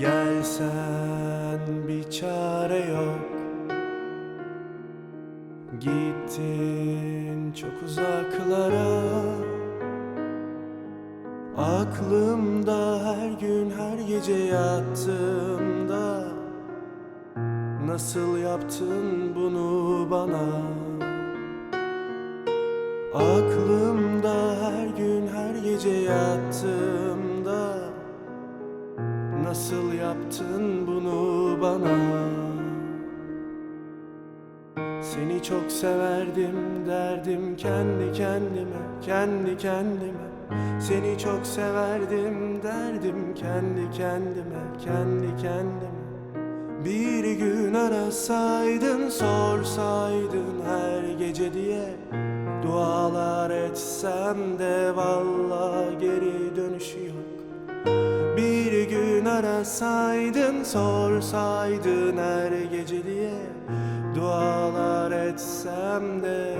Gelsen bir çare yok. Gittin çok uzaklara. Aklımda her gün her gece yattığımda Nasıl yaptın bunu bana? Aklımda her gün her gece yattığımda Nasıl yaptın bunu bana? Seni çok severdim derdim kendi kendime Kendi kendime. Seni çok severdim derdim kendi kendime Kendi kendime. Bir gün arasaydın sorsaydın her gece diye. Dualar etsem de valla geri dönüşü gün arasaydın sorsaydın her gece diye Dualar etsem de